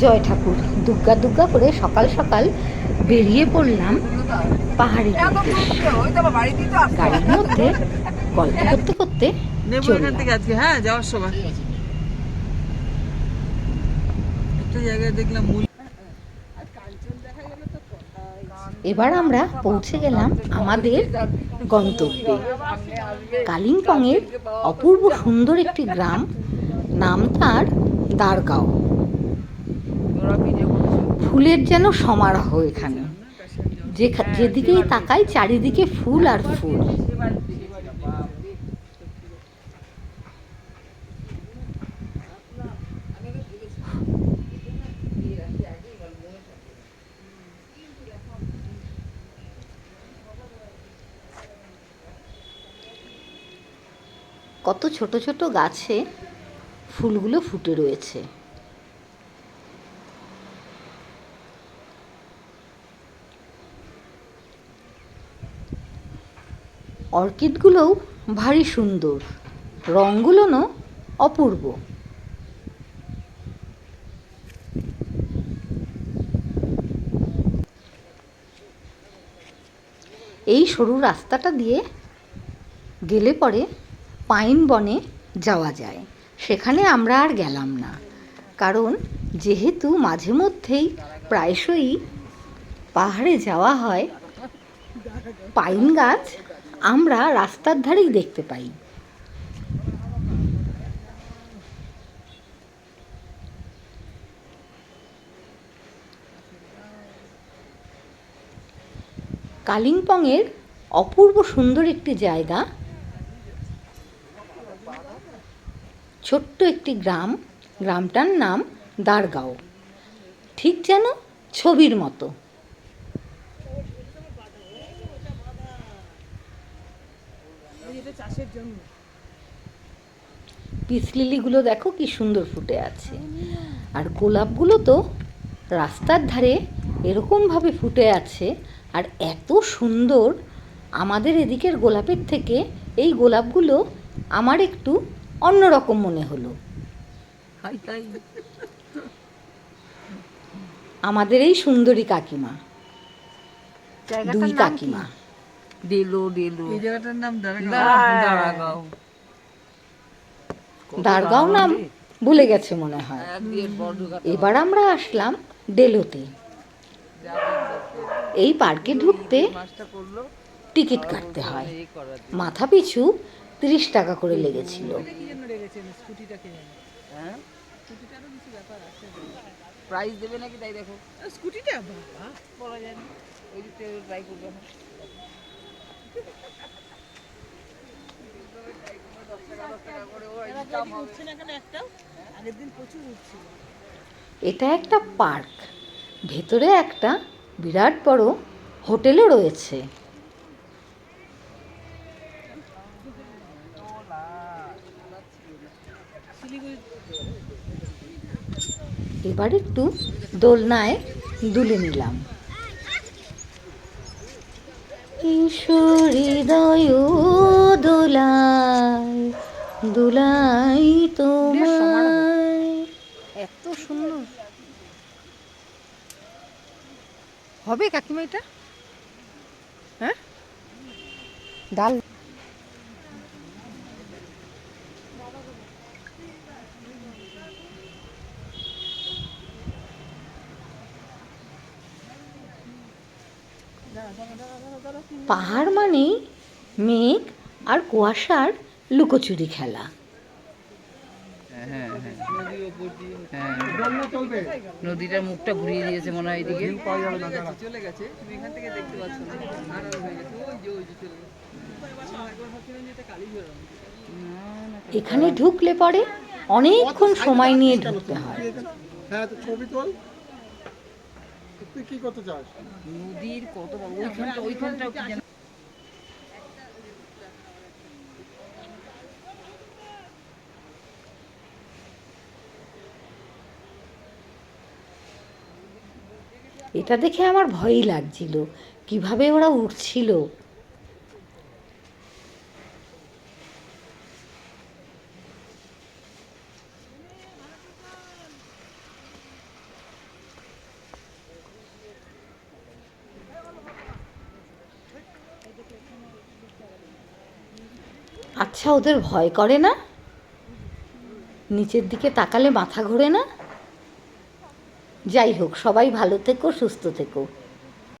জয় ঠাকুর। দুর্গা দুর্গা করে সকাল সকাল বেরিয়ে পড়লাম পাহাড়ি গাড়ির মধ্যে গল্প করতে করতে হ্যাঁ যাওয়ার সময়। জায়গায় দেখলাম এবার আমরা পৌঁছে গেলাম আমাদের গন্তব্যে। কালিম্পংয়ের অপূর্ব সুন্দর একটি গ্রাম নাম তার দারগাঁও ফুলের যেন সমারোহ এখানে। যে যেদিকেই তাকাই, চারিদিকে ফুল আর ফুল। কত ছোট ছোট গাছে ফুলগুলো ফুটে রয়েছে। অর্কিডগুলোও ভারী সুন্দর। রঙগুলোও অপূর্ব। এই সরু রাস্তাটা দিয়ে গেলে পরে পাইন বনে যাওয়া যায়। সেখানে আমরা আর গেলাম না। কারণ যেহেতু মাঝে মধ্যেই প্রায়শই পাহাড়ে যাওয়া হয়, পাইন গাছ আমরা রাস্তার ধারেই দেখতে পাই। কালিম্পংয়ের অপূর্ব সুন্দর একটি জায়গা, ছোট্ট একটি গ্রাম, গ্রামটার নাম দারগাঁও। ঠিক যেন ছবির মতো। পিস লিলিগুলো দেখো কি সুন্দর ফুটে আছে। আর গোলাপগুলো তো রাস্তার ধারে এরকমভাবে ফুটে আছে। আর এত সুন্দর আমাদের এদিকের গোলাপের থেকে এই গোলাপগুলো আমার একটু অন্যরকম মনে হলো। আমাদের এই সুন্দরী কাকিমা। দুই? কাকিমা। ডেলো ডেলো এই জায়গাটার নাম দাঁড়াগাঁও দাঁড়াগাঁও নাম ভুলে গেছে মনে হয়। এবার আমরা আসলাম ডেলোতে এই পার্কে ঢুকতে টিকিট কাটতে হয়। মাথা পিছু তিরিশ টাকা করে লেগেছিল। হ্যাঁ? প্রাইস দেবে নাকি তাই দেখো। স্কুটিটা বলা যায় না। ওই ট্রাই করবে এটা একটা পার্ক। ভেতরে একটা বিরাট বড় হোটেলও রয়েছে। এবার একটু দোলনায় দুলে নিলাম। ঈশ্বরীদয় দোলায় দোলাই তোমায়। এত সুন্দর। হবে কাকিমা এটা? হ্যাঁ? ডাল। পাহাড় মানেই মেঘ আর কুয়াশার লুকোচুরি খেলা। হ্যাঁ নদীটার মুখটা ঘুরিয়ে দিয়েছে মনে হয় এদিকে। চলে গেছে তুমি এখান থেকে দেখতে পাচ্ছ না। আড়াল হয়ে গেছে। ওই যে ওই যে চলে গেছে। এখানে ঢুকলে পরে অনেকক্ষণ সময় নিয়ে ঢুকতে হয়। হ্যাঁ ছবি তোল। তুই কি করতে চাস? নদীর কত বড়? ওইখানটা ওইখানটাও এটা দেখে আমার ভয়ই লাগছিল। কীভাবে ওরা উঠছিল আচ্ছা ওদের ভয় করে না? নিচের দিকে তাকালে মাথা ঘোরে না? যাই হোক সবাই ভালো থেকো সুস্থ থেকো।